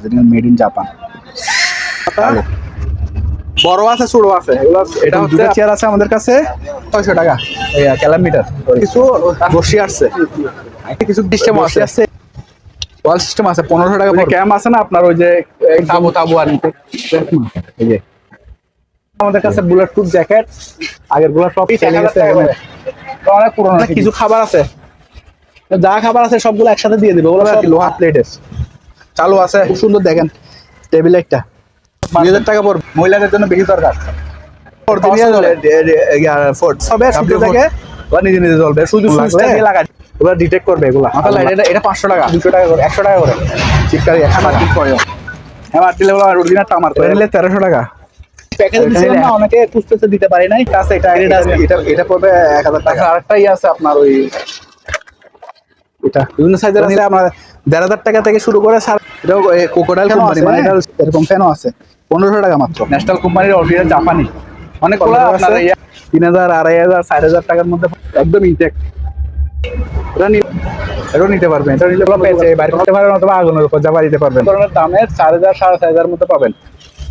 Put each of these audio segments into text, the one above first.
Original made in Japan বড় আছে ছোট আছে। এগুলো এটা দুটো চেয়ার আছে আমাদের কাছে। ছয়শো টাকা। এই ক্যালামিটার কিছু বসি আসছে। কিছু সিস্টেম আছে। আছে ওয়াল সিস্টেম আছে পনেরোশো টাকা ক্যাম আছে না আপনার ওই যে তাবু তাবু আর নিতে এই যে। আমাদের কাছে বুলেট প্রুফ জ্যাকেট আগেরগুলো সব চলে গেছে। অনেক পুরোনো কিছু খাবার আছে? যা খাবার আছে সবগুলো একসাথে দিয়ে দিবে ওগুলো সব লোহার প্লেটের চালু আছে। খুব সুন্দর দেখেন টেবিল একটা। দুই হাজার টাকা পড়বে। মহিলাদের জন্য বেশি দরকার। সবে সূর্য থেকে ওরা নিজে নিজে চলবে শুধু সুইচটা দিয়ে লাগাই ওরা ডিটেক্ট করবে এগুলা। মাথা লাইট এটা এটা পাঁচশো টাকা। দুশো টাকা করে। একশো টাকা করে। চিপকারি একশো টাকা। করে। হ্যাঁ মার দিলে অরিজিনাল টামার করে। নিলে তেরোশো টাকা। প্যাকেজ না অনেকে খুঁজতেছে দিতে পারি নাই। কাছে এটা এটা এটা এটা পড়বে এক হাজার টাকা। আরেকটা ইয়ে আছে আপনার ওই এটা। বিভিন্ন সাইজের নিলে আমরা দেড় হাজার টাকা থেকে শুরু করে সার এটাও কোকোডাইল কোম্পানি মানে হ্যাঁ। এটা এরকম ফ্যানও আছে। পনেরোশো টাকা মাত্র। ন্যাশনাল কোম্পানির অরিজিনাল জাপানি ইয়ে- তিন হাজার আড়াই হাজার চার হাজার টাকার মধ্যে একদম ইনটেক এটা এটাও নিতে পারবেন। এটা নিলে পেয়েছে বাড়ি করতে পারবেন অথবা আগুনের উপর যা দিতে পারবেন। দামের চার হাজার সাড়ে চার হাজার মধ্যে পাবেন।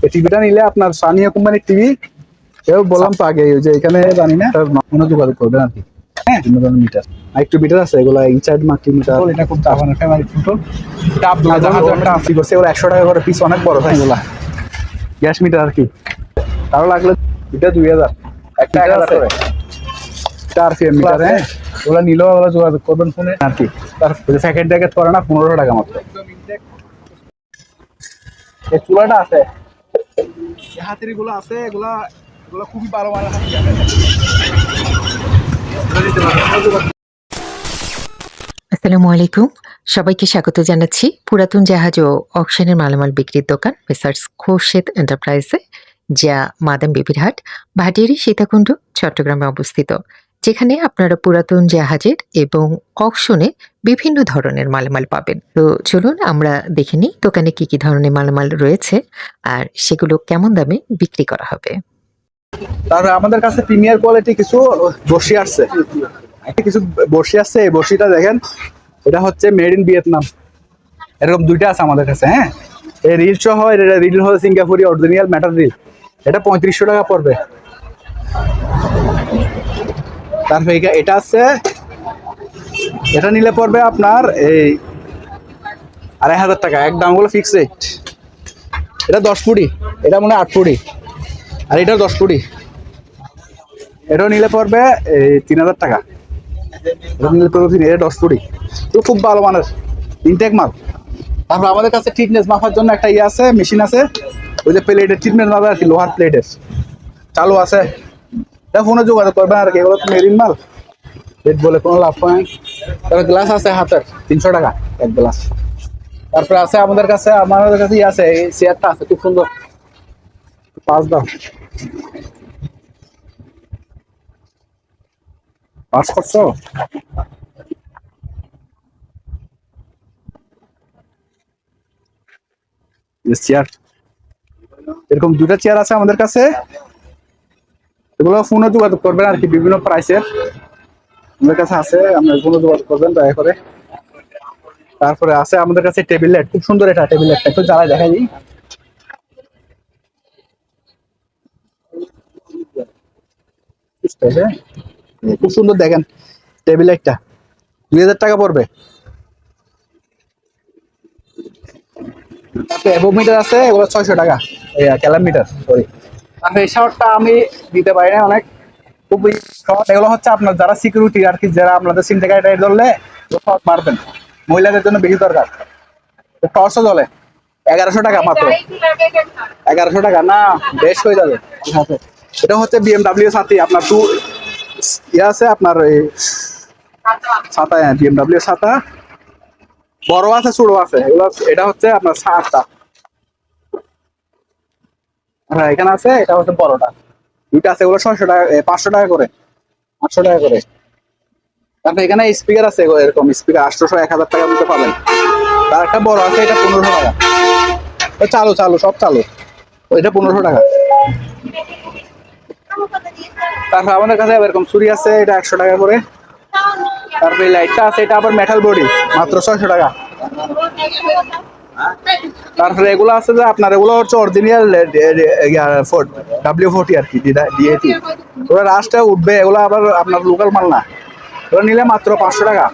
এই টিভিটা নিলে আপনার সানিয়া কোম্পানির টিভি এও বললাম তো আগে ওই যে এখানে জানি না। যোগাযোগ করবেন আর কি। হ্যাঁ। বিভিন্ন ধরনের মিটার আর একটু মিটার আছে এগুলো ইনসাইড মাল্টি মিটার এটা খুব জাপানের ফ্যামিলি ফুটো এটা আব্দুল জাহাজ করছে ওরা একশো টাকা করে পিস অনেক বড় হয় এগুলা। গ্যাস মিটার আর কি? তারও লাগলে এটা দুই হাজার। একটা এক হাজার করে। চার মিটার হ্যাঁ? ওগুলো নিলেও ওগুলো যোগাযোগ করবেন ফোনে। আর কি? তার প্যাকেট ট্যাকেট করে না পনেরোশো টাকা মাত্র এই চুলাটা আছে। হাতেরগুলো আছে এগুলা এগুলো খুবই ভালো হাতি আসসালামু আলাইকুম। সবাইকে স্বাগত জানাচ্ছি পুরাতন জাহাজ ও অকশনের মালামাল বিক্রির দোকান মেসার্স খোরশেদ এন্টারপ্রাইজে, যা মাদাম বিবির হাট, ভাটিয়ারি সীতাকুণ্ড, চট্টগ্রামে অবস্থিত, যেখানে আপনারা পুরাতন জাহাজের এবং অকশনে বিভিন্ন ধরনের মালামাল পাবেন। তো চলুন আমরা দেখে নিই দোকানে কি কি ধরনের মালামাল রয়েছে আর সেগুলো কেমন দামে বিক্রি করা হবে। তারপরে আমাদের কাছে প্রিমিয়ার কোয়ালিটি কিছু বসি আসছে। কিছু বসি আসছে, এই বসিটা দেখেন, এটা হচ্ছে মেড ইন ভিয়েতনাম এরকম দুইটা আছে আমাদের কাছে হ্যাঁ? এই রিল সহ, এটা রিল হচ্ছে সিঙ্গাপুরি অরিজিনাল ম্যাটার রিল এটা পঁয়ত্রিশশো টাকা পড়বে। তারপরে এটা আছে, এটা নিলে পড়বে আপনার এই আড়াই হাজার টাকা, এক দামগুলো ফিক্স রেট এটা দশ ফুটি এটা মনে হয় আট ফুটি আর এটা দশ কোটি। এটাও নিলে পড়বে, এই তিন হাজার টাকা। এটা নিলে পড়বে তিন এটা দশ কোটি। তো খুব ভালো মানের। ইনটেক মাল। তারপর আমাদের কাছে ফিটনেস মাপার জন্য একটা ইয়ে আছে মেশিন আছে। ওই যে প্লেটের ট্রিটমেন্ট মাপে আর কি লোহার প্লেটের চালু আছে। এটা ফোনে যোগাযোগ করবেন আর কি, এগুলো তো মেরিন মাল। রেট বলে কোনো লাভ হয় তারপর গ্লাস আছে হাতের, তিনশো টাকা এক গ্লাস তারপরে আছে আমাদের কাছে আমাদের কাছে ইয়ে আছে, এই চেয়ারটা আছে, খুব সুন্দর। পাঁচ দাও পাস করছ? চেয়ার এরকম দুটা চেয়ার আছে আমাদের কাছে। এগুলো ফোনে যোগাযোগ করবেন আর কি, বিভিন্ন প্রাইসের আমাদের কাছে আছে, আপনার ফোনে যোগাযোগ করবেন, দয়া করে। তারপরে আছে আমাদের কাছে টেবিল লাইট খুব সুন্দর এটা টেবিল লাইটটা একটু জ্বালায় দেখা যায় পেরেছে? খুব সুন্দর দেখেন টেবিল একটা। দুই হাজার টাকা পড়বে। অ্যাবোমিটার আছে এগুলো ছয়শো টাকা। এই ক্যালামিটার সরি আর এই শাওয়ারটা আমি দিতে পারি না অনেক খুবই শর্ট এগুলো হচ্ছে আপনার যারা সিকিউরিটি আর কি যারা আপনাদের সিনটেকার টাইট ধরলে শর্ট মারবেন। মহিলাদের জন্য বেশি দরকার। টর্চও চলে এগারোশো টাকা মাত্র। এগারোশো টাকা না বেশ হয়ে যাবে। হাতে এটা হচ্ছে বিএমডাব্লিউ সাথী, আপনার টু ইয়ে আছে আপনার এই ছাতা হ্যাঁ বিএমডাব্লিউ ছাতা বড় আছে ছোট আছে, এগুলো, এটা হচ্ছে আপনার সাতটা। হ্যাঁ এখানে আছে, এটা হচ্ছে বড়টা। দুইটা আছে, এগুলো ছয়শো টাকা পাঁচশো টাকা করে। আটশো টাকা করে। তারপরে এখানে স্পিকার আছে, এরকম স্পিকার আটশোশো এক হাজার টাকার মধ্যে পাবেন। তার একটা বড় আছে, এটা পনেরোশো টাকা। চালু চালু, সব চালু। ওইটা পনেরোশো টাকা। তারপর আমাদের কাছে এরকম ছুরি আছে, এটা একশো টাকা করে। তারপরে লাইটটা আছে, এটা আবার মেটাল বডি মাত্র ছয়শো টাকা। তারপরে এগুলো আছে যে আপনার, এগুলো হচ্ছে অরিজিনাল ডাব্লিউ ফোর্টি আর কি ডিএটি ওরা রাস্তায় উঠবে, এগুলো আবার আপনার লোকাল মাল না। ওরা নিলে মাত্র পাঁচশো টাকা।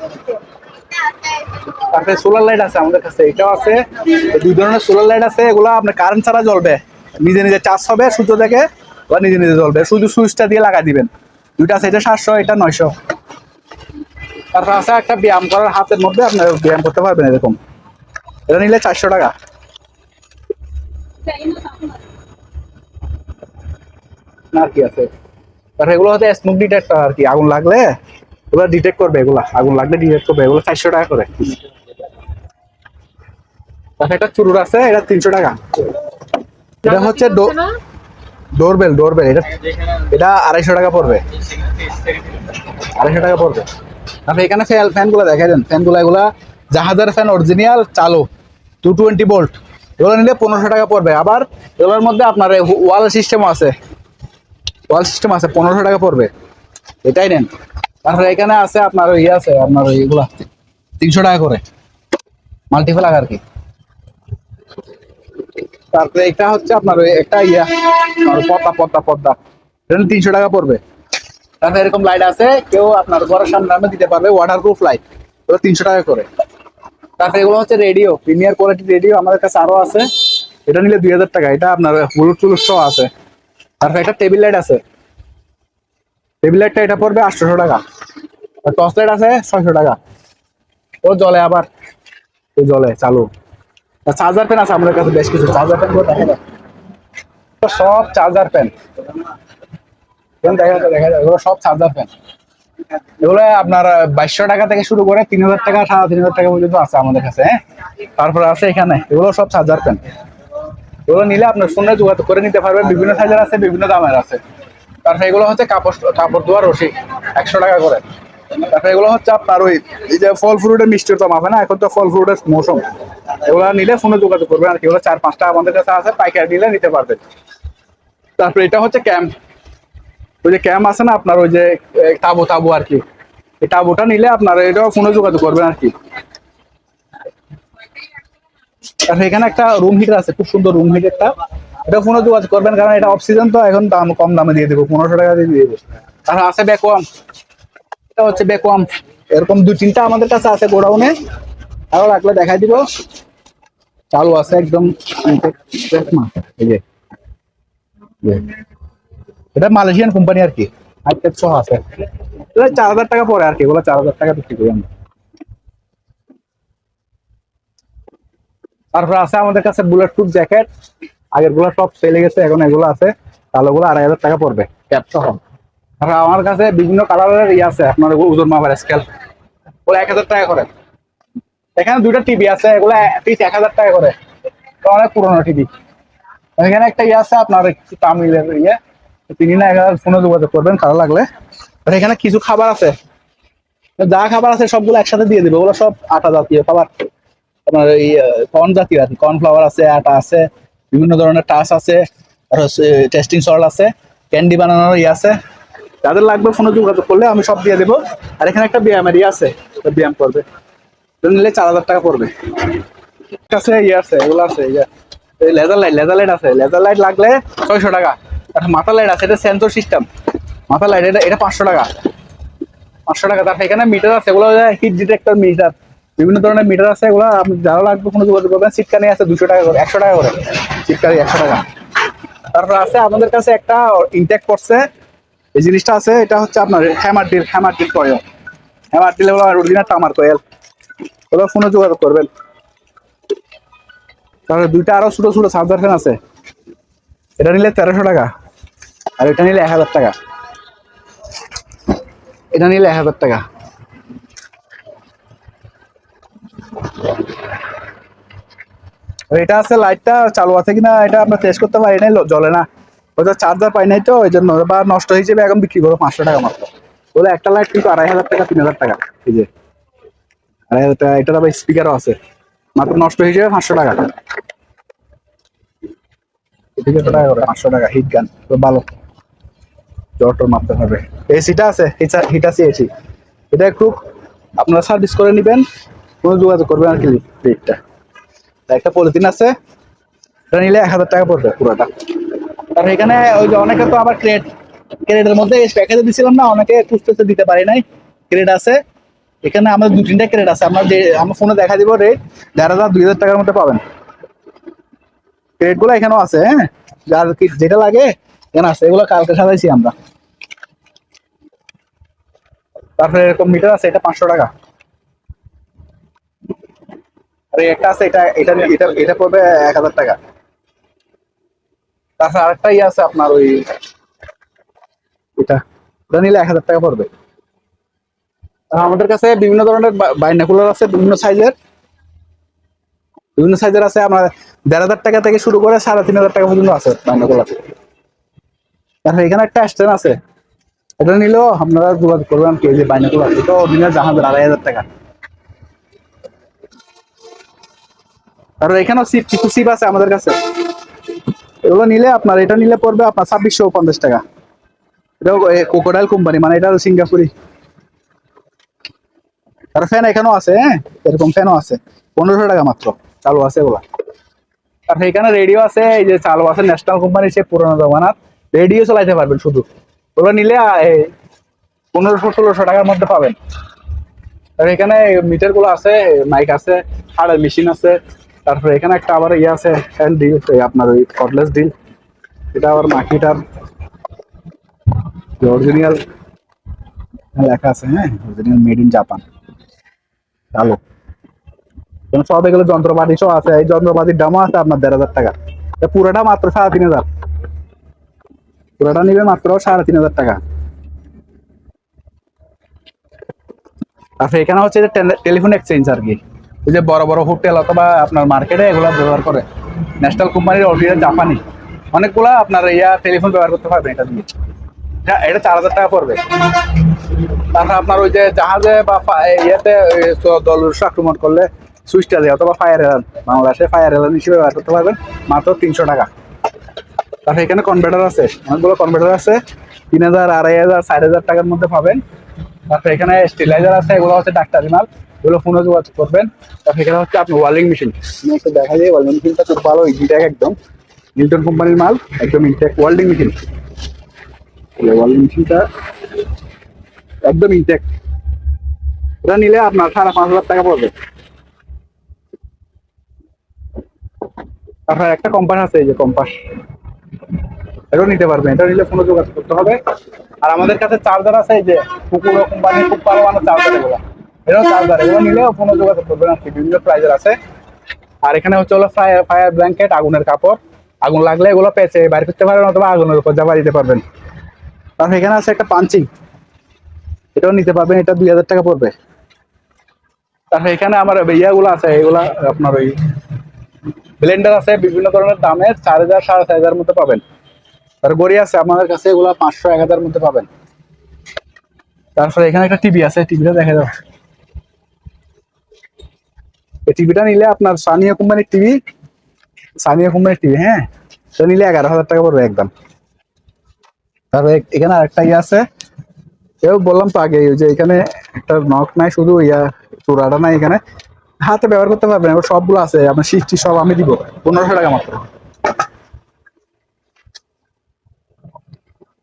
তারপরে সোলার লাইট আছে আমাদের কাছে, এটাও আছে। দুই ধরনের সোলার লাইট আছে, এগুলো আপনার কারেন্ট ছাড়া জ্বলবে। নিজে নিজে চার্জ হবে, সূর্য থেকে বা নিজে নিজে জ্বলবে শুধু সুইচটা দিয়ে লাগাই দিবেন। দুইটা আছে এটা সাতশো এটা নয়শো। তারপর আছে একটা ব্যায়াম করার হাতের মধ্যে আপনার ব্যায়াম করতে পারবেন এরকম। এটা নিলে চারশো টাকা। আর কি আছে? তারপর এগুলো হচ্ছে স্মোক ডিটেক্টর আর কি। আগুন লাগলে এগুলো ডিটেক্ট করবে এগুলা। আগুন লাগলে ডিটেক্ট করবে। এগুলো চারশো টাকা করে। তারপর একটা চুরুর আছে এটা তিনশো টাকা। এটা হচ্ছে ডোরবেল ডোরবেল এটা এটা আড়াইশো টাকা পড়বে। আড়াইশো টাকা পড়বে। তারপর এখানে ফ্যান ফ্যানগুলো দেখা দেন। ফ্যানগুলো এগুলা জাহাজের ফ্যান অরিজিনাল চালু। টু টোয়েন্টি বোল্ট এগুলো নিলে পনেরোশো টাকা পড়বে। আবার এগুলোর মধ্যে আপনার ওয়াল সিস্টেমও আছে। ওয়াল সিস্টেম আছে, পনেরোশো টাকা পড়বে। এটাই নেন। তারপরে এখানে আছে আপনার ইয়ে আছে, আপনার ওই এগুলা। তিনশো টাকা করে। মাল্টিপ্লাগ আর কি? তারপরে এটা হচ্ছে আপনার ওই একটা ইয়া পদ্মা পদ্মা পদ্মা। এটা তিনশো টাকা পড়বে। তারপরে এরকম লাইট আছে, কেউ আপনার ঘরের সামনে দিতে পারবে ওয়াটার প্রুফ লাইট ওটা তিনশো টাকা করে। তারপরে এগুলো হচ্ছে রেডিও প্রিমিয়ার কোয়ালিটি রেডিও আমাদের কাছে আরও আছে। এটা নিলে দুই হাজার টাকা, এটা আপনার হলুদ টুলুদ সহ আছে। তারপরে একটা টেবিল লাইট আছে। টেবিল লাইটটা এটা পড়বে আটশোশো টাকা। টর্চ লাইট আছে ছয়শো টাকা। ও জলে আবার, ও জলে চালু। চার্জার প্যান আছে আমাদের কাছে, বেশ কিছু চার্জার প্যান দেখা যায় সব চার্জার প্যান দেখা দেখা যায় সব চার্জার আপনার বাইশশো টাকা থেকে শুরু করে তিন হাজার টাকা, সাড়ে তিন হাজার টাকা পর্যন্ত আছে আমাদের কাছে হ্যাঁ? তারপরে আছে এখানে, এগুলো সব চার্জার প্যান এগুলো নিলে আপনার ফোনে যোগাযোগ করে নিতে পারবেন, বিভিন্ন সাইজের আছে, বিভিন্ন দামের আছে। তারপরে এগুলো হচ্ছে কাপড় কাপড় ধোয়ার রশি, একশো টাকা করে। তারপরে এগুলো হচ্ছে আপনার ওই, এই যে ফল ফ্রুটের মিষ্টির তো মাপে না, এখন তো ফল ফ্রুটের মৌসুম। এগুলো নিলে ফোনে যোগাযোগ করবেন, আর কি এগুলো চার, পাঁচটা আমাদের কাছে আছে, পাইকারি নিলে নিতে পারবেন। তারপরে এটা হচ্ছে ক্যাম্প ওই যে ক্যাম্প আছে না আপনার, ওই যে তাবু তাবু আর কি। এই তাবুটা নিলে আপনার এটাও ফোনে যোগাযোগ করবেন আর কি। আর এখানে একটা রুম হিটার আছে, খুব সুন্দর রুম হিটারটা এটা ফোনে যোগাযোগ করবেন, কারণ এটা অফ সিজন তো, এখন দাম কম দামে দিয়ে দেবো, পনেরোশো টাকা দিয়ে দিয়ে দেবো। আর আছে ব্যাকওয়াম এটা হচ্ছে বেকম এরকম দুই তিনটা আমাদের কাছে আছে গোডাউনে। আরও রাখলে দেখাই দিব। চালু আছে একদম এটা মালয়েশিয়ান কোম্পানি আর কি। সহ আছে। চার হাজার টাকা পরে আর কি। এগুলো চার হাজার টাকা বিক্রি করি আমরা। তারপর আছে আমাদের কাছে বুলেট প্রুফ জ্যাকেট আগেরগুলো সব চলে গেছে, এখন এগুলো আছে। তাহলে ওগুলো আড়াই হাজার টাকা পড়বে ক্যাপ সহ। আর আমার কাছে বিভিন্ন কালারের ইয়ে আছে, আপনার ওজন মাপার স্কেল ওগুলো এক হাজার টাকা করে। এখানে দুইটা টিভি আছে, এগুলো পিস এক হাজার টাকা করে। অনেক পুরোনো টিভি এখানে একটা ইয়ে আছে, আপনার একটু তামিলের ইয়ে। তিনি না এক হাজার ফোনে যোগাযোগ করবেন কারও লাগলে। আর এখানে কিছু খাবার আছে। যা খাবার আছে সবগুলো একসাথে দিয়ে দিবে। ওগুলো সব আটা জাতীয় খাবার। আপনার এই কর্ন জাতীয় আর কর্নফ্লাওয়ার আছে, আটা আছে, বিভিন্ন ধরনের টাচ আছে। টেস্টিং সল্ট আছে। ক্যান্ডি বানানোর ইয়ে আছে। যাদের লাগবে ফোনে যোগাযোগ করলে আমি সব দিয়ে দেবো। আর এখানে একটা ব্যায়ামের ইয়ে আছে ব্যায়াম করবে। নিলে চার হাজার টাকা পড়বে। কাছে ইয়ে আছে, এগুলো আছে এই লেজার লাইট লেজার লাইট আছে। লেজার লাইট লাগলে ছয়শো টাকা। একটা মাথা লাইট আছে, এটা সেন্সর সিস্টেম মাথা লাইট এটা এটা পাঁচশো টাকা। পাঁচশো টাকা। তারপর এখানে মিটার আছে, এগুলো হিট ডিটেক্টর মিটার বিভিন্ন ধরনের মিটার আছে, এগুলো আপনি যারা লাগবে কোনো যোগাযোগ করবেন সিটকানি আছে দুশো টাকা করে, একশো টাকা করে। সিটকানি একশো টাকা। তারপর আছে, আমাদের কাছে একটা ইনটেক করছে এই জিনিসটা আছে, এটা হচ্ছে আপনার hammer drill hammer drill coil hammer drill এগুলো অরিজিনাল টামার কয়েল ওগুলো ফোনে যোগাযোগ করবেন তারপরে দুইটা আরও ছোট ছোট চার্জার ফ্যান আছে। এটা নিলে তেরোশো টাকা, আর এটা নিলে এক হাজার টাকা। এটা নিলে এক হাজার টাকা। এটা আছে লাইটটা চালু আছে কিনা, এটা আমরা টেস্ট করতে পারি না জ্বলে না। ওটা চার্জার পাই নাই তো, ওই জন্য বা নষ্ট হয়ে যাবে, এখন বিক্রি করব পাঁচশো টাকা মাত্র। বলে একটা লাইট কিন্তু আড়াই হাজার টাকা, তিন হাজার টাকা। এই যে, আড়াই হাজার টাকা, এটার আবার স্পিকারও আছে। মাত্র নষ্ট হিসেবে পাঁচশো টাকা। করে পাঁচশো টাকা হিট গান তো ভালো। জ্বর টর মারতে পারবে এসিটা আছে, হিট আছে এসি এটা একটু আপনারা সার্ভিস করে নেবেন, কোনো যোগাযোগ করবেন আর কি একটা পলিথিন আছে, এটা নিলে এক হাজার টাকা পড়বে পুরোটা। আর এখানে ওই যে অনেকে তো আবার ক্রেট ক্রেটের মধ্যে প্যাকেজে দিছিলাম না, অনেকে খুঁজতে দিতে পারি নাই। ক্রেট আছে। এখানে আমাদের দু তিনটা ক্রেট আছে। আমরা যে আমার ফোনে দেখা দিব রেট দেড় হাজার, দুই হাজার টাকার মধ্যে পাবেন। ক্রেটগুলো এখানেও আছে হ্যাঁ? যার কি, যেটা লাগে, এখানে আছে। এগুলো কালকে সাজাইছি আমরা। তারপরে এরকম মিটার আছে, এটা পাঁচশো টাকা। আর একটা আছে, এটা এটা এটা এটা পড়বে এক হাজার টাকা। তাছাড়া আরেকটা ইয়ে আছে আপনার ওই এটা। এটা নিলে এক হাজার টাকা পড়বে। আমাদের কাছে বিভিন্ন ধরনের বাইনাকুলার আছে বিভিন্ন সাইজের বিভিন্ন সাইজের আছে দেড় হাজার টাকা থেকে শুরু করে সাড়ে তিন হাজার টাকা পর্যন্ত আছে বাইনাকুলার তারপরে এখানে একটা স্ট্যান্ড আছে। এটা নিলেও আপনারা যোগাযোগ করবেন যে বাইনাকুলার এটা জাহাজের আড়াই হাজার টাকা। আর এখানেও সিপ কিছু সিপ আছে আমাদের কাছে। এগুলো নিলে আপনার, এটা নিলে পড়বে আপনার ছাব্বিশশো পঞ্চাশ টাকা। এটাও কোকোডাইল কোম্পানি মানে এটা সিঙ্গাপুরি। আর ফ্যান এখানেও আছে হ্যাঁ? এরকম ফ্যানও আছে। পনেরোশো টাকা মাত্র, চালু আছে এগুলা। আর এখানে রেডিও আছে, এই যে চালু আছে ন্যাশনাল কোম্পানি সে পুরোনো জমানার। রেডিও চালাইতে পারবেন শুধু। ওগুলো নিলে পনেরোশো, ষোলোশো টাকার মধ্যে পাবেন। আর এখানে মিটারগুলো আছে মাইক আছে হাড়ের মেশিন আছে। তারপরে এখানে একটা আবার ইয়ে আছে হ্যান্ড ডিল আপনার ওই কটলেস ডিল এটা আবার মাকিটার অরিজিনাল লেখা আছে হ্যাঁ? অরিজিনাল মেড ইন জাপান এখানে সব এগুলো যন্ত্রপাতি সব আছে, এই যন্ত্রপাতির দামও আছে আপনার দেড় হাজার টাকা। পুরোটা মাত্র সাড়ে তিন হাজার। পুরোটা নিবে মাত্র সাড়ে তিন হাজার টাকা। আচ্ছা এখানে হচ্ছে টেলিফোন এক্সচেঞ্জ আর কি। ওই যে বড় বড় হোটেল অথবা আপনার মার্কেটে এগুলো ব্যবহার করে। ন্যাশনাল কোম্পানির অরিজিনাল জাপানি। অনেকগুলা আপনার ইয়া টেলিফোন ব্যবহার করতে পারবেন এটা দিয়ে। এটা- এটা চার হাজার টাকা পড়বে। তারপর আপনার ওই যে জাহাজে বা ইয়েতে দলরস আক্রমণ করলে সুইচটা দেয় অথবা ফায়ার এলার্ম বাংলাদেশে ফায়ার এলার্ম হিসেবে ব্যবহার করতে পারবেন, মাত্র তিনশো টাকা। তারপর এখানে কনভার্টার আছে, অনেকগুলো কনভার্টার আছে। তিন হাজার, আড়াই হাজার, চার হাজার টাকার মধ্যে পাবেন। তারপর এখানে স্টেলাইজার আছে, এগুলো হচ্ছে ডাক্তারি মাল। এগুলো ফোনে যোগাযোগ করবেন। তারপর এখানে হচ্ছে আপনার ওয়ালিং মেশিন দেখা যায় ওয়ালিং মেশিনটা খুব ভালো ইনটেক একদম। নিউটন কোম্পানির মাল, একদম ইনটেক ওয়াল্ডিং মেশিন ওয়ালিং মেশিনটা একদম ইনটেক এটা নিলে আপনার সাড়ে পাঁচ হাজার টাকা পড়বে। আপনার একটা কম্পাস আছে, এই যে কম্পাস এটাও নিতে পারবেন, এটা নিলে ফোনে যোগাযোগ করতে হবে। আর আমাদের কাছে চার্জার আছে, এই যে কুকুর কোম্পানি খুব ভালো চার্জার এগুলো। এটাও চার্জার এগুলো নিলেও ফোনে যোগাযোগ করবেন কি বিভিন্ন প্রাইজের আছে। আর এখানে হচ্ছে হলো ফায়ার ফায়ার ব্ল্যাঙ্কেট আগুনের কাপড়। আগুন লাগলে এগুলো পেঁচে বাইর করতে পারবেন অথবা আগুনের উপর জাবা দিতে পারবেন। তারপর এখানে আছে একটা পাঞ্চিং এটাও নিতে পারবেন এটা দুই হাজার টাকা পড়বে। তারপর এখানে আমার ইয়াগুলো আছে এগুলা আপনার ওই ব্লেন্ডার আছে বিভিন্ন ধরনের দামের চার হাজার সাড়ে চার হাজার মধ্যে পাবেন। আর গড়ি আছে আমাদের কাছে এগুলো পাঁচশো এক হাজার মধ্যে পাবেন। তারপরে এখানে একটা টিভি আছে টিভিটা দেখা যাও টিভিটা নিলে আপনার সানিয়া কোম্পানির টিভি সানিয়া কোম্পানির টিভি হ্যাঁ? সেটা নিলে এগারো হাজার টাকা পড়বে একদম। তারপরে এখানে আরেকটা ইয়ে আছে। এও বললাম তো আগে যে এখানে একটা নখ নাই, শুধু ইয়া চূড়াটা নাই এখানে। হাতে ব্যবহার করতে পারবেন, এবার সবগুলো আছে, আপনার সৃষ্টি সব আমি দিব, পনেরোশো টাকা মাত্র।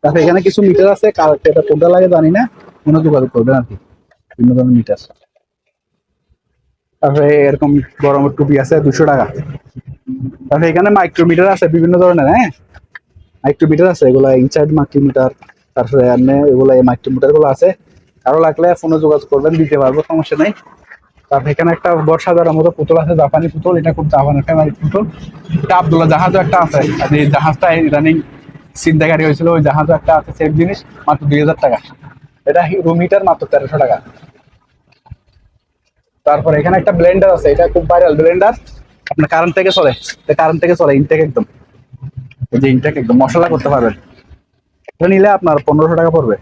তারপরে এখানে কিছু মিটার আছে এটা কোনটা লাগে জানি না কোনো যোগাযোগ করবেন আর কি। বিভিন্ন ধরনের মিটার তারপরে এরকম গরমের টুপি আছে দুশো টাকা। তারপরে এখানে মাইক্রোমিটার আছে, বিভিন্ন ধরনের হ্যাঁ? মাইক্রোমিটার আছে, এগুলা ইনসাইড মাইক্রোমিটার তারপরে এমনি এগুলা এই মাইক্রোমিটারগুলো আছে। কারও লাগলে ফোনে যোগাযোগ করবেন, দিতে পারব, সমস্যা নেই। তারপর এখানে একটা বর্ষা দেওয়ার মতো পুতুল আছে, জাপানি পুতুল, এটা খুব জাপানের ফেমারিট পুতুল। এটা আবদুল্লাহ জাহাজও একটা আছে, আর এই জাহাজটা ইদানিং চিন্তাকারী হয়েছিল, ওই জাহাজও একটা আছে সেম জিনিস, মাত্র দুই হাজার টাকা। এটা রুম হিটার মাত্র তেরোশো টাকা। তারপর এখানে একটা ব্লেন্ডার আছে, এটা খুব ভাইরাল ব্লেন্ডার আপনার কারেন্ট থেকে চলে কারেন্ট থেকে চলে ইনটেক একদম। যে ইনটেক একদম, মশলা করতে পারবেন। এটা নিলে আপনার পনেরোশো টাকা পড়বে।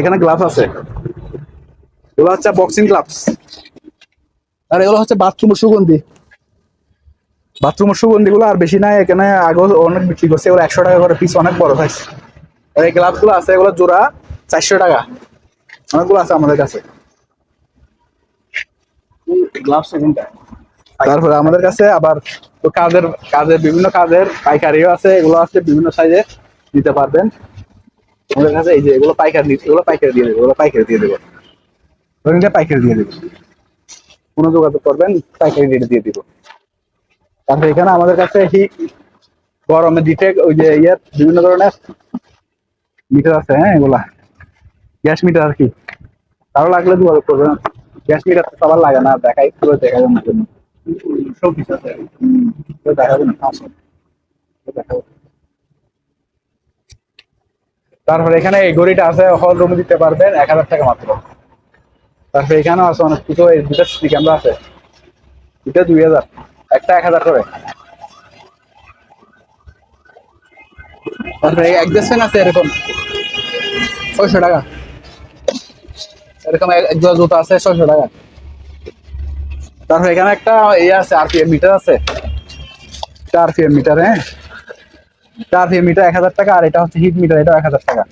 এখানে গ্লাভস আছে। এগুলো হচ্ছে বক্সিং গ্লাভস আর এগুলো হচ্ছে বাথরুমের সুগন্ধি। বাথরুমের সুগন্ধি গুলো আর বেশি নাই, এখানে আগে অনেক বিক্রি করছে। এগুলো একশো টাকা করে পিস অনেক বড় সাইজ এই গ্লাভসগুলো আছে, এগুলো জোড়া। চারশো টাকা। অনেকগুলো আছে আমাদের কাছে। তারপরে আমাদের কাছে আবার কাজের কাজের বিভিন্ন কাজের পাইকারিও আছে এগুলো আছে বিভিন্ন সাইজে নিতে পারবেন। আমাদের কাছে এই যে এগুলো পাইকারি এগুলো পাইকারি দিয়ে দেবো এগুলো পাইকারি দিয়ে দেবো। ধরে পাইকারি দিয়ে দেবো। কোনো যোগাযোগ করবেন পাইকারি রেটে দিয়ে দিব। তারপরে এখানে আমাদের কাছে হি গরমে দিতে ওই যে ইয়ে বিভিন্ন ধরনের মিটার আছে হ্যাঁ এগুলা। গ্যাস মিটার আর কি। কারও লাগলে যোগাযোগ করবেন গ্যাস মিটার তো সবার লাগে না দেখাই একটু দেখা যাবে না জন্য। সব কিছু আছে। দেখাবো না। দেখাবো। তারপরে এখানে এই ঘড়িটা আছে হল রুমে দিতে পারবেন এক হাজার টাকা মাত্র। তারপরে এখানেও আছে অনেক কিছু এই দুটো সিসি ক্যামেরা আছে। দুটো দুই হাজার একটা এক হাজার করে। তারপরে ফ্যান আছে এরকম। ছয়শো টাকা। এরকম এক জোড়া জুতো আছে ছয়শো টাকা। তারপর এখানে একটা আছে মিটার আছে। মিটার হ্যাঁ। মিটার এক হাজার টাকা, আর এটা হচ্ছে হিট মিটার এক হাজার টাকা।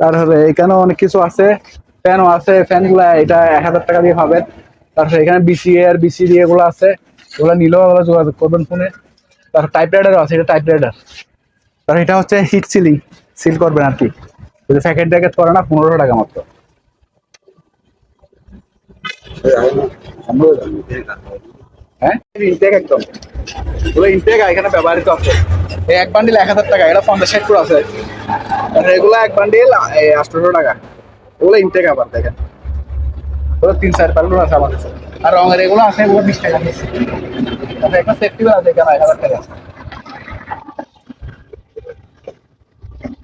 তারপরে এখানে অনেক কিছু আছে ফ্যানও আছে ফ্যানগুলা এটা এক হাজার টাকা দিয়ে পাবেন। তারপরে এখানে বিসিএ আর বিসিডি এগুলো আছে ওগুলো নিলেও ওগুলো যোগাযোগ করবেন ফোনে। তারপর টাইপ রাইডারও আছে, এটা টাইপ রাইডার তারপর এটা হচ্ছে হিট সিলিং সিল করবেন আর কি। প্যাকেট ট্যাকেট করে না, পনেরোশো টাকা মাত্র। হ্যাঁ? ইনটেক ইনটেক এখানে ব্যবহৃত আছে। এক বান্ডিল এক হাজার টাকা, এটা পঞ্চাশ ষাট আছে। এগুলো এক বান্ডিল আটশোশো টাকা। ওগুলো ইনটেক আবার, দেখেন। ওগুলো তিন, চার আছে আর রঙের এগুলো আছে, এগুলো বিশ টাকা। নিচ্ছে তারপরে একটা সেফটি আছে এখানে এক হাজার টাকা পুরোটা দেখানো গেছে পুরোটা